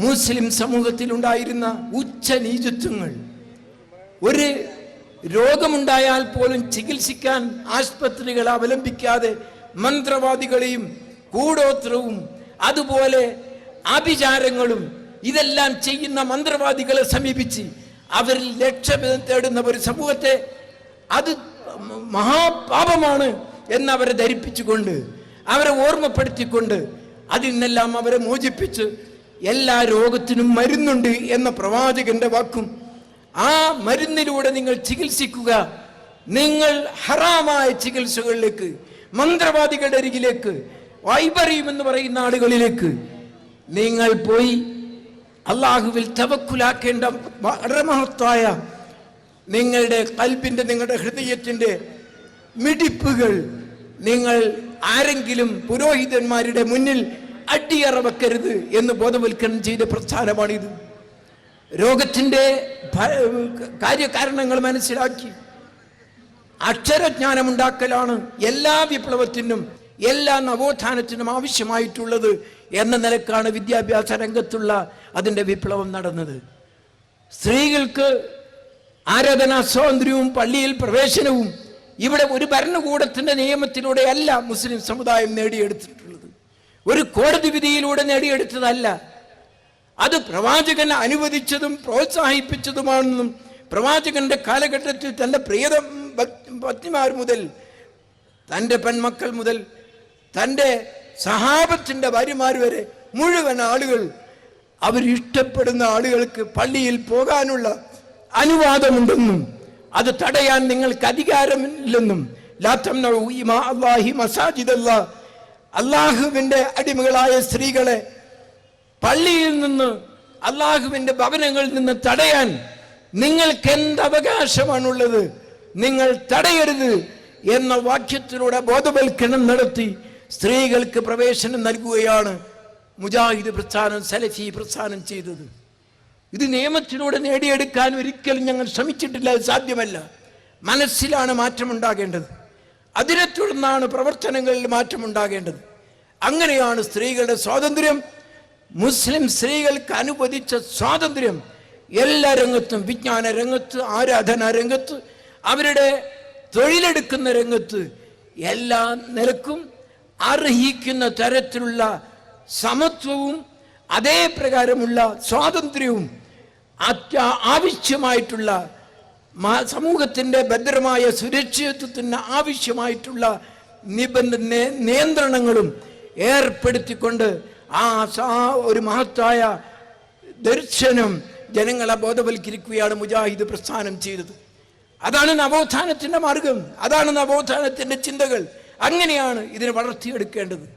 മുസ്ലിം സമൂഹത്തിൽ ഉണ്ടായിരുന്ന ഉച്ച നീചത്വങ്ങൾ. ഒരു രോഗമുണ്ടായാൽ പോലും ചികിത്സിക്കാൻ ആസ്പത്രികൾ അവലംബിക്കാതെ മന്ത്രവാദികളെയും കൂടോത്രവും അതുപോലെ ആഭിചാരങ്ങളും ഇതെല്ലാം ചെയ്യുന്ന മന്ത്രവാദികളെ സമീപിച്ച് അവരിൽ ലക്ഷ്യം തേടുന്ന ഒരു സമൂഹത്തെ അത് മഹാപാപമാണ് എന്നവരെ ധരിപ്പിച്ചുകൊണ്ട് അവരെ ഓർമ്മപ്പെടുത്തിക്കൊണ്ട് അതിൽ നിന്നെല്ലാം അവരെ മോചിപ്പിച്ച് എല്ലാ രോഗത്തിനും മരുന്നുണ്ട് എന്ന പ്രവാചകന്റെ വാക്കും ആ മരുന്നിലൂടെ നിങ്ങൾ ചികിത്സിക്കുക. നിങ്ങൾ ഹറാമായ ചികിത്സകളിലേക്ക് മന്ത്രവാദികളുടെ അരികിലേക്ക് വൈബറിയും എന്ന് പറയുന്ന ആളുകളിലേക്ക് നിങ്ങൾ പോയി അള്ളാഹുവിൽ തവക്കുലാക്കേണ്ട വളരെ മഹത്തായ നിങ്ങളുടെ കൽപ്പിന്റെ നിങ്ങളുടെ ഹൃദയത്തിന്റെ മിടിപ്പുകൾ നിങ്ങൾ ആരെങ്കിലും പുരോഹിതന്മാരുടെ മുന്നിൽ അടിയറ വെക്കരുത് എന്ന് ബോധവൽക്കരണം ചെയ്ത പ്രസ്ഥാനമാണിത്. രോഗത്തിന്റെ കാര്യകാരണങ്ങൾ മനസ്സിലാക്കി. അക്ഷരജ്ഞാനം ഉണ്ടാക്കലാണ് എല്ലാ വിപ്ലവത്തിനും എല്ലാ നവോത്ഥാനത്തിനും ആവശ്യമായിട്ടുള്ളത് എന്ന നിലക്കാണ് വിദ്യാഭ്യാസ രംഗത്തുള്ള അതിന്റെ വിപ്ലവം നടന്നത്. സ്ത്രീകൾക്ക് ആരാധനാ സ്വാതന്ത്ര്യവും പള്ളിയിൽ പ്രവേശനവും ഇവിടെ ഒരു ഭരണകൂടത്തിന്റെ നിയമത്തിലൂടെയല്ല മുസ്ലിം സമുദായം നേടിയെടുത്തിട്ടുള്ളത്. ഒരു കോടതി വിധിയിലൂടെ നേടിയെടുത്തതല്ല. അത് പ്രവാചകൻ അനുവദിച്ചതും പ്രോത്സാഹിപ്പിച്ചതുമാണെന്നും പ്രവാചകന്റെ കാലഘട്ടത്തിൽ തന്റെ പ്രിയത പത്നിമാർ മുതൽ തന്റെ പെൺമക്കൾ മുതൽ തന്റെ സഹാബത്തിന്റെ ഭാര്യമാർ വരെ മുഴുവൻ ആളുകൾ അവരിഷ്ടപ്പെടുന്ന ആളുകൾക്ക് പള്ളിയിൽ പോകാനുള്ള അനുവാദമുണ്ടെന്നും അത് തടയാൻ നിങ്ങൾക്ക് അധികാരമില്ലെന്നും ലാത്തംനഉ ഇമാ അല്ലാഹി മസാജിദല്ലാ അള്ളാഹുവിന്റെ അടിമകളായ സ്ത്രീകളെ പള്ളിയിൽ നിന്ന് അള്ളാഹുവിന്റെ ഭവനങ്ങളിൽ നിന്ന് തടയാൻ നിങ്ങൾക്ക് എന്ത് അവകാശമാണുള്ളത് നിങ്ങൾ തടയരുത് എന്ന വാക്യത്തിലൂടെ ബോധവൽക്കരണം നടത്തി സ്ത്രീകൾക്ക് പ്രവേശനം നൽകുകയാണ് മുജാഹിദ് പ്രസ്ഥാനം സലഫി പ്രസ്ഥാനം ചെയ്തത്. ഇത് നിയമത്തിലൂടെ നേടിയെടുക്കാൻ ഒരിക്കലും ഞങ്ങൾ ശ്രമിച്ചിട്ടില്ല സാധ്യമല്ല. മനസ്സിലാണ് മാറ്റമുണ്ടാകേണ്ടത്. അതിനെ തുടർന്നാണ് പ്രവർത്തനങ്ങളിൽ മാറ്റമുണ്ടാകേണ്ടത്. അങ്ങനെയാണ് സ്ത്രീകളുടെ സ്വാതന്ത്ര്യം. മുസ്ലിം സ്ത്രീകൾക്ക് അനുവദിച്ച സ്വാതന്ത്ര്യം. എല്ലാ രംഗത്തും വിജ്ഞാന രംഗത്ത് ആരാധനാ രംഗത്ത് അവരുടെ തൊഴിലെടുക്കുന്ന രംഗത്ത് എല്ലാ നിലക്കും അർഹിക്കുന്ന തരത്തിലുള്ള സമത്വവും അതേ പ്രകാരമുള്ള സ്വാതന്ത്ര്യവും അത്യ ആവശ്യമായിട്ടുള്ള മാ- സമൂഹത്തിന്റെ ഭദ്രമായ സുരക്ഷിതത്വത്തിന് ആവശ്യമായിട്ടുള്ള നിബന്ധന നിയന്ത്രണങ്ങളും ഏർപ്പെടുത്തിക്കൊണ്ട് ആ ഒരു മഹത്തായ ദർശനം ജനങ്ങളെ ബോധവൽക്കരിക്കുകയാണ് മുജാഹിദ് പ്രസ്ഥാനം ചെയ്തത്. അതാണ് നവോത്ഥാനത്തിന്റെ മാർഗം. അതാണ് നവോത്ഥാനത്തിന്റെ ചിന്തകൾ. അങ്ങനെയാണ് ഇതിനെ വളർത്തിയെടുക്കേണ്ടത്.